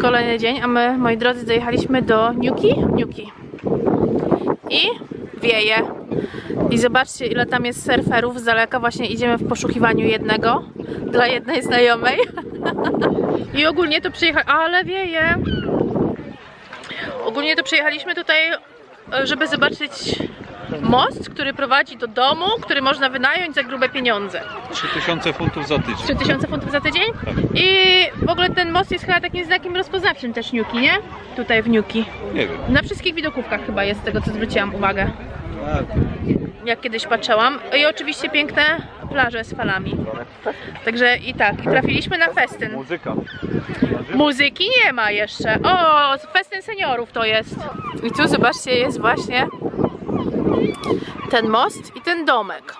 Kolejny dzień, a my, moi drodzy, dojechaliśmy do Niuki. Niuki. I wieje. I zobaczcie, ile tam jest surferów z daleka. Właśnie idziemy w poszukiwaniu jednego dla jednej znajomej. I ogólnie to przyjechać. Ale wieje. Ogólnie to przyjechaliśmy tutaj, e, żeby zobaczyć most, który prowadzi do domu, który można wynająć za grube pieniądze. 3000 funtów za tydzień. 3000 funtów za tydzień. I w ogóle ten most jest chyba takim znakiem rozpoznawczym też Niuki, nie? Tutaj w Niuki. Nie wiem. Na wszystkich widokówkach chyba jest z tego, co zwróciłam uwagę. A, Jak kiedyś patrzyłam. I oczywiście piękne plaże z falami. Także i tak, trafiliśmy na festyn. muzyka. Muzyki nie ma jeszcze. O, festyn seniorów to jest. I tu zobaczcie, jest właśnie ten most i ten domek.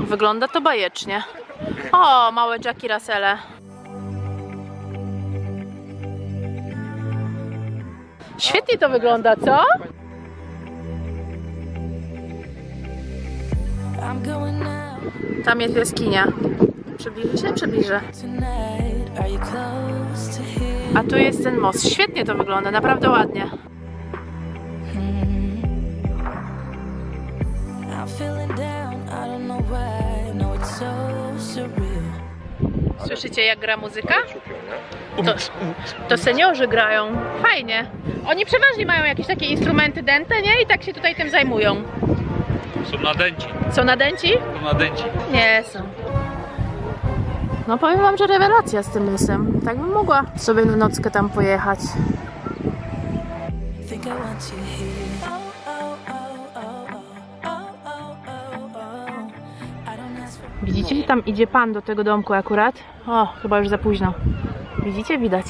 Wygląda to bajecznie. O, małe Jackie Russelle. Świetnie to wygląda, co? Tam jest jaskinia. Przybliży się? Przybliżę. A tu jest ten most. Świetnie to wygląda, naprawdę ładnie. Słyszycie jak gra muzyka? To, to seniorzy grają. Fajnie. Oni przeważnie mają jakieś takie instrumenty dęte, nie? I tak się tutaj tym zajmują. Są nadęci. Są nadęci? Są nadęci. Nie są. No powiem wam, że rewelacja z tym lysem. Tak bym mogła sobie w nockę tam pojechać. Think I want you here. Widzicie? Tam idzie pan do tego domku akurat. O, chyba już za późno. Widzicie? Widać.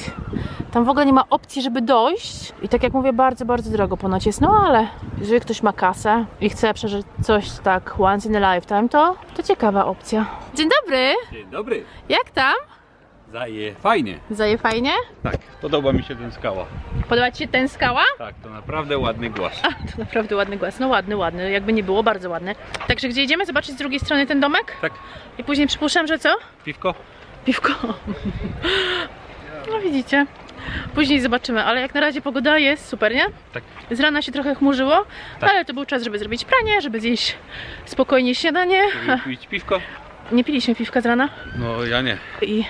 Tam w ogóle nie ma opcji, żeby dojść. I tak jak mówię, bardzo, bardzo drogo ponoć jest. No ale jeżeli ktoś ma kasę i chce przeżyć coś tak once in a lifetime, to, to ciekawa opcja. Dzień dobry! Dzień dobry. Jak tam? Zaje. Fajnie. Zaje fajnie? Tak. Podoba mi się ten skała. Podoba Ci się ten skała? Tak, to naprawdę ładny głos. A, to naprawdę ładny głaz. No ładny, ładny. Jakby nie było, bardzo ładny. Także gdzie idziemy? Zobaczyć z drugiej strony ten domek? Tak. I później przypuszczam, że co? Piwko? Piwko. No widzicie. Później zobaczymy, ale jak na razie pogoda jest super, nie? Tak. Z rana się trochę chmurzyło, Tak. ale to był czas, żeby zrobić pranie, żeby zjeść spokojnie śniadanie. Żeby pić piwko? Nie piliśmy piwka z rana No ja nie. i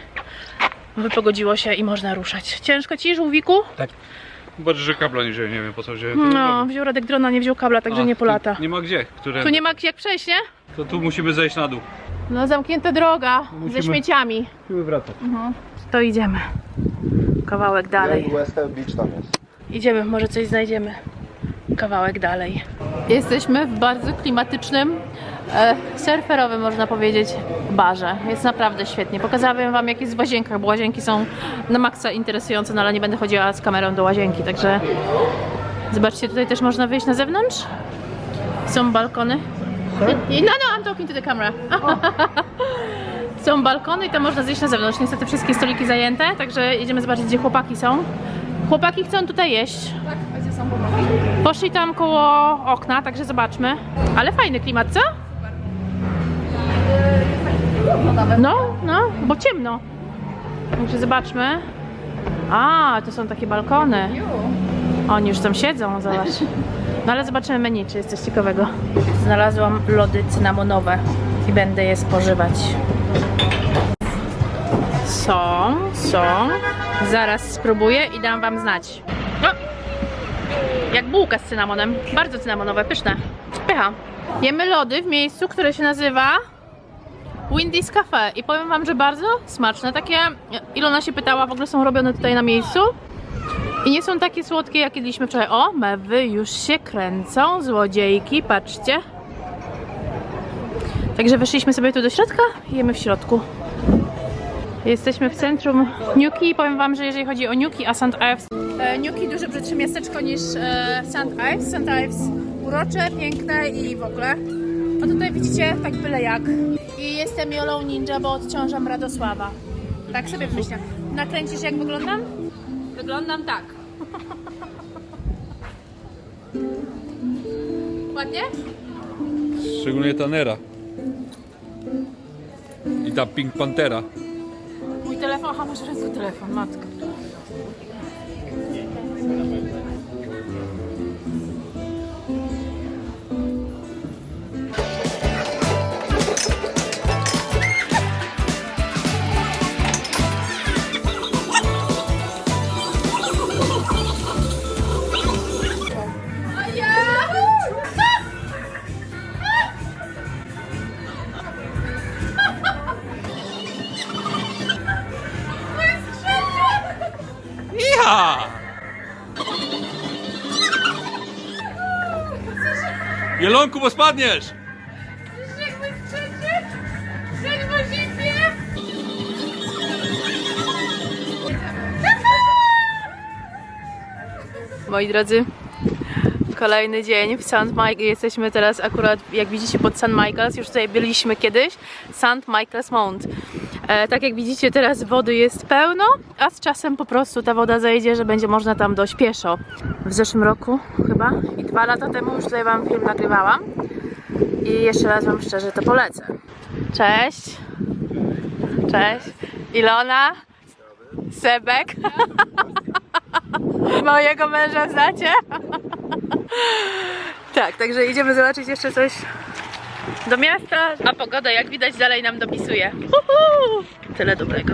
wypogodziło się i można ruszać. Ciężko ci, żółwiku? Tak. Chyba, że kabla nie wziąłem, nie wiem po co wziąłem. No, wziął Radek drona, nie wziął kabla, także A, nie polata. tu Nie ma gdzie. Które... Tu nie ma jak przejść, nie? To tu musimy zejść na dół. No zamknięta droga ze Musimy- śmieciami. Musimy wracać. To idziemy. Kawałek dalej. West Beach tam jest. Idziemy, może coś znajdziemy. Kawałek dalej. Jesteśmy w bardzo klimatycznym, surferowym można powiedzieć, barze. Jest naprawdę świetnie. Pokazałabym wam jak jest w łazienkach, bo łazienki są na maksa interesujące, no ale nie będę chodziła z kamerą do łazienki, także zobaczcie, tutaj też można wyjść na zewnątrz. Są balkony. I, no, no, I'm talking to the camera. Są balkony i tam można zejść na zewnątrz. Niestety wszystkie stoliki zajęte, także idziemy zobaczyć, gdzie chłopaki są. Chłopaki chcą tutaj jeść. Tak, a gdzie są chłopaki? Poszli tam koło okna, także zobaczmy. Ale fajny klimat, co? No, no, bo ciemno. Także zobaczmy. A, to są takie balkony. Oni już tam siedzą, zobacz. No ale zobaczymy menu, czy jest coś ciekawego. Znalazłam lody cynamonowe i będę je spożywać. Są, są. Zaraz spróbuję i dam wam znać. No. Jak bułka z cynamonem. Bardzo cynamonowe, pyszne. Pycha. Jemy lody w miejscu, które się nazywa Windy's Cafe i powiem wam, że bardzo smaczne. Takie, Ilona się pytała, w ogóle są robione tutaj na miejscu. I nie są takie słodkie, jak jedliśmy wczoraj. O, mewy już się kręcą, złodziejki, patrzcie. Także weszliśmy sobie tu do środka i jemy w środku. Jesteśmy w centrum Newki. Powiem Wam, że jeżeli chodzi o Newki, a St. Ives... E, Newki dużo brzydsze miasteczko niż e, St. Ives. St. Ives urocze, piękne i w ogóle. A tutaj widzicie, tak byle jak. I jestem Jolą Ninja, bo odciążam Radosława. Tak sobie myślę. Nakręcisz jak wyglądam? Wyglądam tak. Ładnie? Szczególnie ta Nera. I ta Pink Pantera. Mój telefon, aha, masz telefon, matka. Jelonku, bo spadniesz! Moi drodzy, kolejny dzień w St. Michael. Jesteśmy teraz akurat, jak widzicie, pod St. Michael's. Już tutaj byliśmy kiedyś. St. Michael's Mount. E, tak jak widzicie, teraz wody jest pełno, a z czasem po prostu ta woda zejdzie, że będzie można tam dość pieszo. W zeszłym roku chyba i dwa lata temu już tutaj Wam film nagrywałam. I jeszcze raz Wam szczerze to polecę. Cześć. Cześć. Ilona. Sebek. Mojego męża znacie? tak, także idziemy zobaczyć jeszcze coś do miasta, a pogoda jak widać dalej nam dopisuje. Uhu! Tyle dobrego.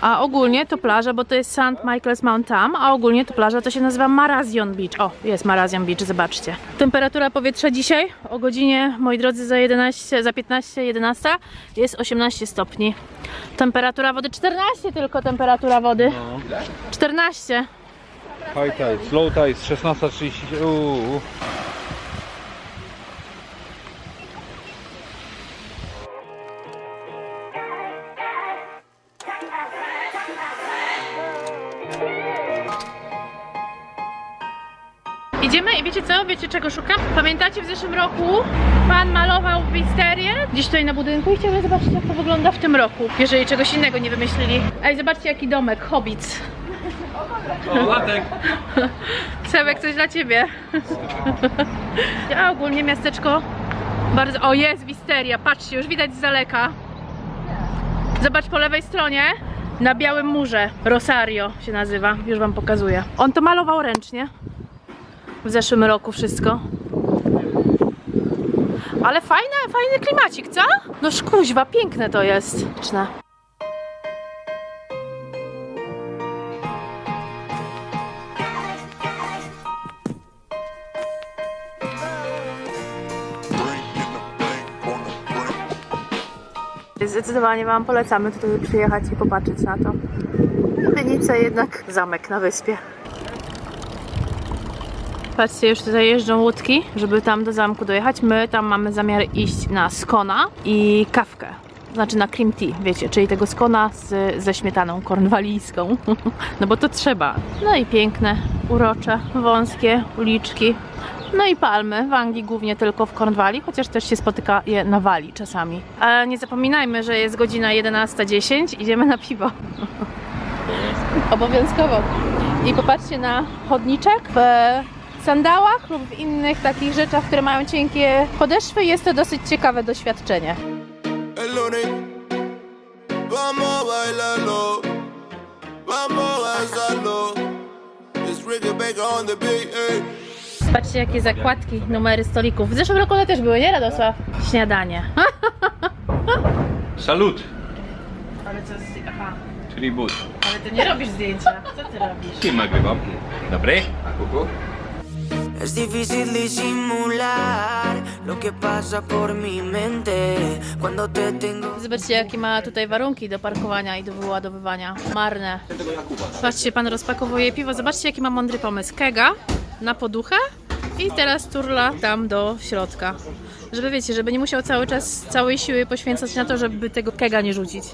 A ogólnie to plaża, bo to jest St. Michael's Mount tam, a ogólnie to plaża to się nazywa Marazion Beach. O, jest Marazion Beach, zobaczcie. Temperatura powietrza dzisiaj o godzinie, moi drodzy, za 11, za 15, 11 jest 18 stopni. Temperatura wody 14 tylko temperatura wody. 14. High tide, slow tide, 16.30. Idziemy i wiecie co? Wiecie czego szukam? Pamiętacie w zeszłym roku pan malował wisterię gdzieś tutaj na budynku i chciałbym zobaczyć jak to wygląda w tym roku, jeżeli czegoś innego nie wymyślili. Ej, zobaczcie jaki domek, Hobbits. O, latek! Sebek, coś dla ciebie. A ogólnie miasteczko bardzo... O, jest wisteria, patrzcie, już widać z daleka. Zobacz po lewej stronie, na białym murze, Rosario się nazywa, już wam pokazuję. On to malował ręcznie. W zeszłym roku wszystko. Ale fajne, fajny klimacik, co? No szkuźwa, piękne to jest. Zdecydowanie Wam polecamy tutaj przyjechać i popatrzeć na to. Wynice jednak zamek na wyspie. Patrzcie, już tutaj jeżdżą łódki, żeby tam do zamku dojechać. My tam mamy zamiar iść na skona i kawkę. Znaczy na cream tea, wiecie, czyli tego skona z, ze śmietaną kornwalijską. No bo to trzeba. No i piękne, urocze, wąskie uliczki. No i palmy, w Anglii głównie tylko w Kornwali, chociaż też się spotyka je na Wali czasami. Ale nie zapominajmy, że jest godzina 11.10, idziemy na piwo. Obowiązkowo. I popatrzcie na chodniczek w sandałach lub w innych takich rzeczach, które mają cienkie podeszwy. Jest to dosyć ciekawe doświadczenie. ey. Patrzcie jakie zakładki, numery stolików. W zeszłym roku one też były, nie Radosław? Śniadanie. Salut! Ale co Aha, Czyli but. ale ty nie robisz zdjęcia. Co ty robisz? Kim nagrywam? Dobry? A kuku? Es difícil disimular lo que pasa por mi mente cuando te tengo. Zobaczcie, jakie ma tutaj warunki do parkowania i do wyładowywania. Marne. Patrzcie, pan rozpakowuje piwo. Zobaczcie, jaki ma mądry pomysł. Kega na poduchę i teraz turla tam do środka. Żeby wiecie, żeby nie musiał cały czas całej siły poświęcać na to, żeby tego kega nie rzucić.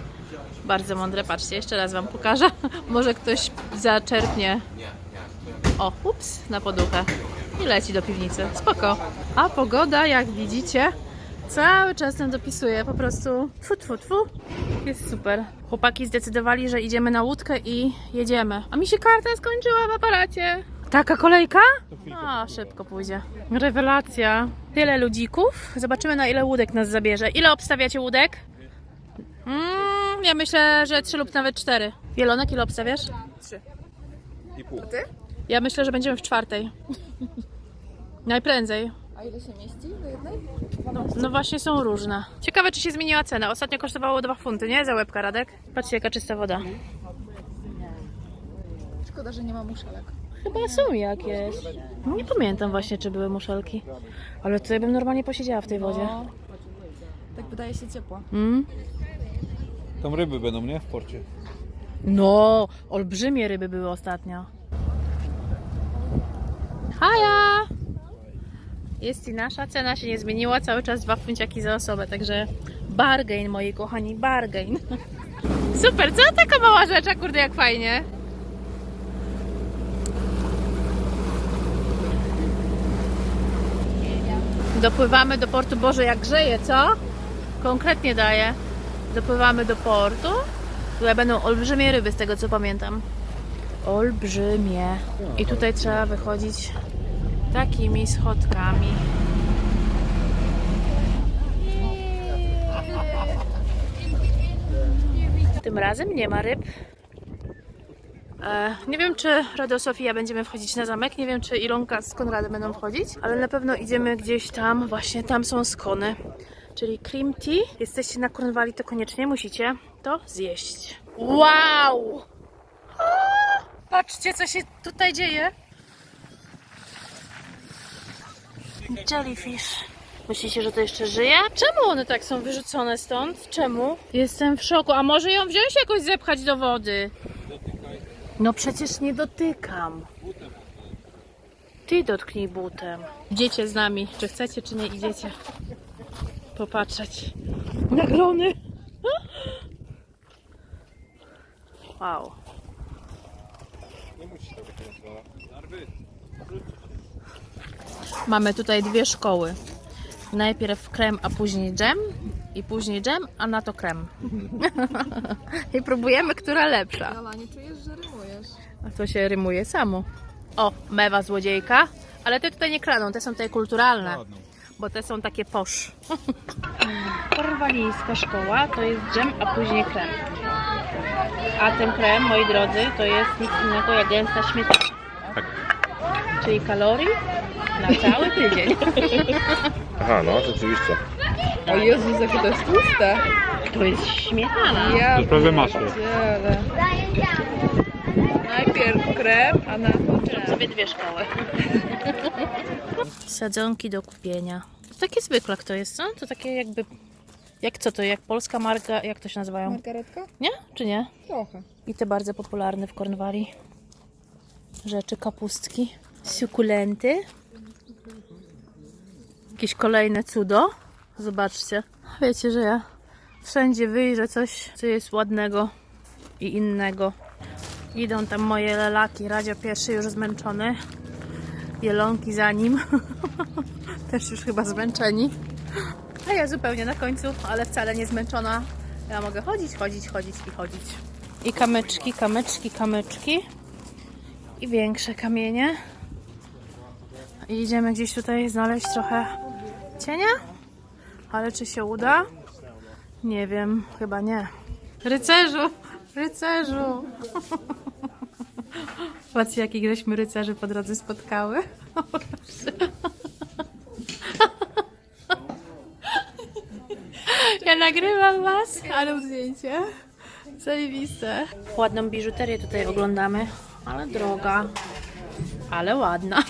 Bardzo mądre. Patrzcie, jeszcze raz wam pokażę. Może ktoś zaczerpnie. O, ups, na poduchę. I leci do piwnicy. Spoko. A pogoda, jak widzicie, Cały czas nam dopisuje, po prostu tfu, tfu, tfu. Jest super. Chłopaki zdecydowali, że idziemy na łódkę i jedziemy. A mi się karta skończyła w aparacie. Taka kolejka? A, szybko pójdzie. Rewelacja. Tyle ludzików. Zobaczymy na ile łódek nas zabierze. Ile obstawiacie łódek? Mm, ja myślę, że trzy lub nawet cztery. Wielonek, ile obstawiasz? I pół. Ja myślę, że będziemy w czwartej. Najprędzej. No właśnie są różne. Ciekawe, czy się zmieniła cena. Ostatnio kosztowało 2 funty, nie? Za łebka, Radek? Patrzcie, jaka czysta woda. Szkoda, że nie ma muszelek. Chyba są jakieś. Nie pamiętam właśnie, czy były muszelki. Ale tutaj bym normalnie posiedziała w tej wodzie. No, tak wydaje się ciepła. Mm? Tam ryby będą, nie? W porcie. No, olbrzymie ryby były ostatnio. Haja! Jest i nasza cena się nie zmieniła, cały czas dwa funciaki za osobę, także bargain, moi kochani, bargain. Super, co taka mała rzecz, a kurde jak fajnie. Dopływamy do portu, Boże jak grzeje, co? Konkretnie daje. Dopływamy do portu. Tutaj będą olbrzymie ryby, z tego co pamiętam. Olbrzymie. I tutaj trzeba wychodzić takimi schodkami. Tym razem nie ma ryb. E, nie wiem, czy Radosław i ja będziemy wchodzić na zamek. Nie wiem, czy Ilonka z Konradem będą wchodzić, ale na pewno idziemy gdzieś tam. Właśnie tam są skony. Czyli cream tea. Jesteście na Cornwalli, to koniecznie musicie to zjeść. Wow! Patrzcie, co się tutaj dzieje. Jellyfish. Myślicie, że to jeszcze żyje? Czemu one tak są wyrzucone stąd? Czemu? Jestem w szoku. A może ją wziąć jakoś zepchać do wody? No przecież nie dotykam. Ty dotknij butem. Idziecie z nami. Czy chcecie, czy nie idziecie? Popatrzeć. Na glony. Wow. Mamy tutaj dwie szkoły. Najpierw krem, a później dżem. I później dżem, a na to krem. I próbujemy, która lepsza. Ala, nie czujesz, że rymujesz? A to się rymuje samo. O, mewa złodziejka. Ale te tutaj nie kradą, te są tutaj kulturalne. Bo te są takie posz. Korwalijska szkoła to jest dżem, a później krem. A ten krem, moi drodzy, to jest nic innego jak gęsta śmietana. Czyli kalorii na cały tydzień. Aha, no rzeczywiście. O Jezus, jakie to jest tłuste. To jest śmietana. Ja To jest prawie masło. pierdzielę. Najpierw krem, a na Mam sobie dwie szkoły. Sadzonki do kupienia. To takie zwykle to jest, co? To takie jakby... Jak co to? Jak polska marka? Jak to się nazywają? margaretka? Nie? Czy nie? Trochę. I te bardzo popularne w Kornwali rzeczy, kapustki, sukulenty. Jakieś kolejne cudo. Zobaczcie. Wiecie, że ja wszędzie wyjrzę coś, co jest ładnego i innego. Idą tam moje lelaki. Radzio pierwszy już zmęczony. Jelonki za nim. Też już chyba zmęczeni. A ja zupełnie na końcu, ale wcale nie zmęczona. Ja mogę chodzić, chodzić, chodzić i chodzić. I kamyczki, kamyczki, kamyczki. I większe kamienie. I idziemy gdzieś tutaj znaleźć trochę cienia. Ale czy się uda? Nie wiem, chyba nie. Rycerzu! Rycerzu! Patrzcie, jakich żeśmy rycerzy po drodze spotkały. Ja nagrywam was, ale zdjęcie. Zajebiste. Ładną biżuterię tutaj oglądamy, ale droga, ale ładna.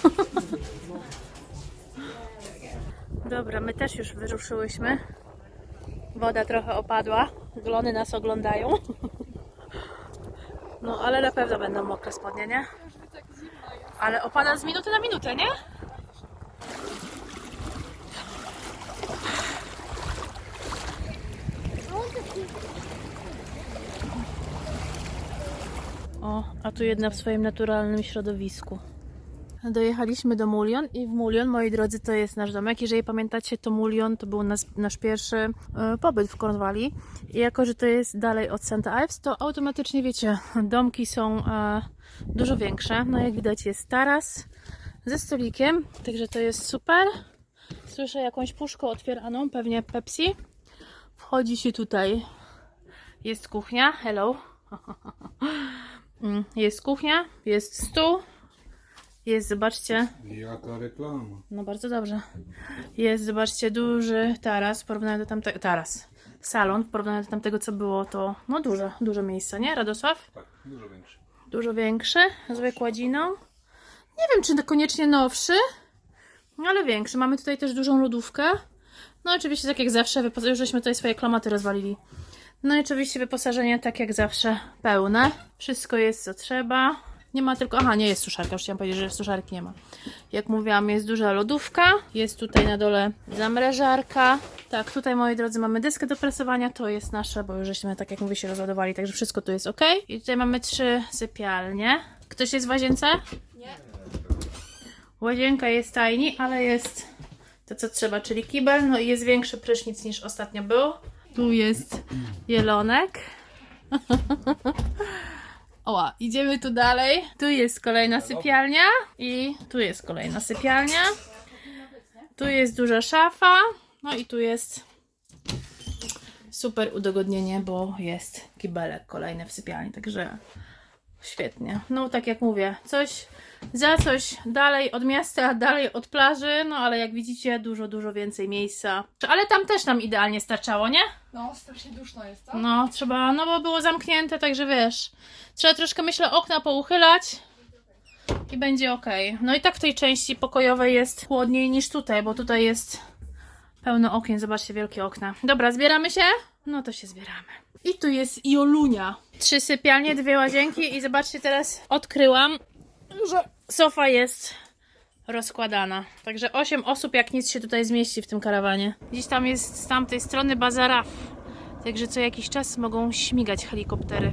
Dobra, my też już wyruszyłyśmy. Woda trochę opadła, glony nas oglądają. No, ale na pewno będą mokre spodnie, nie? Ale opada z minuty na minutę, nie? O, a tu jedna w swoim naturalnym środowisku. Dojechaliśmy do Mulion i w Mulion, moi drodzy, to jest nasz domek. Jeżeli pamiętacie, to Mulion to był nas, nasz pierwszy e, pobyt w Cornwalli. I jako, że to jest dalej od St. Ives, to automatycznie, wiecie, domki są e, dużo większe. No jak widać jest taras ze stolikiem, także to jest super. Słyszę jakąś puszkę otwieraną, pewnie Pepsi. Wchodzi się tutaj. Jest kuchnia, hello. Mm, Jest kuchnia, jest stół, jest, zobaczcie, Jaka reklama. no bardzo dobrze. Jest, zobaczcie, duży taras w porównaniu do tamtego, taras, salon w porównaniu do tamtego, co było, to no duże, duże miejsce, nie Radosław? Tak, dużo większy. Dużo większy, z wykładziną. Nie wiem, czy to koniecznie nowszy, ale większy. Mamy tutaj też dużą lodówkę. No oczywiście, tak jak zawsze, już żeśmy tutaj swoje klamaty rozwalili. No i oczywiście wyposażenie tak jak zawsze pełne. Wszystko jest co trzeba. Nie ma tylko. Aha, nie jest suszarka. Już chciałam powiedzieć, że suszarki nie ma. Jak mówiłam, jest duża lodówka. Jest tutaj na dole zamrażarka. Tak, tutaj moi drodzy mamy deskę do presowania. To jest nasze, bo już żeśmy, tak jak mówię, się rozładowali, także wszystko tu jest ok. I tutaj mamy trzy sypialnie. Ktoś jest w łazience? Nie. Łazienka jest tajni, ale jest to co trzeba, czyli kibel. No i jest większy prysznic niż ostatnio był. Tu jest jelonek. Oła, idziemy tu dalej. Tu jest kolejna sypialnia i tu jest kolejna sypialnia. Tu jest duża szafa. No i tu jest super udogodnienie, bo jest kibelek kolejny w sypialni, także świetnie. No tak jak mówię, coś za coś dalej od miasta, dalej od plaży, no ale jak widzicie dużo, dużo więcej miejsca. Ale tam też nam idealnie starczało, nie? No, strasznie duszno jest, co? No, trzeba, no bo było zamknięte, także wiesz, trzeba troszkę, myślę, okna pouchylać i będzie ok. No i tak w tej części pokojowej jest chłodniej niż tutaj, bo tutaj jest pełno okien, zobaczcie, wielkie okna. Dobra, zbieramy się? No to się zbieramy. I tu jest Jolunia. Trzy sypialnie, dwie łazienki i zobaczcie, teraz odkryłam, że sofa jest rozkładana. Także 8 osób jak nic się tutaj zmieści w tym karawanie. Gdzieś tam jest z tamtej strony bazaraf. Także co jakiś czas mogą śmigać helikoptery.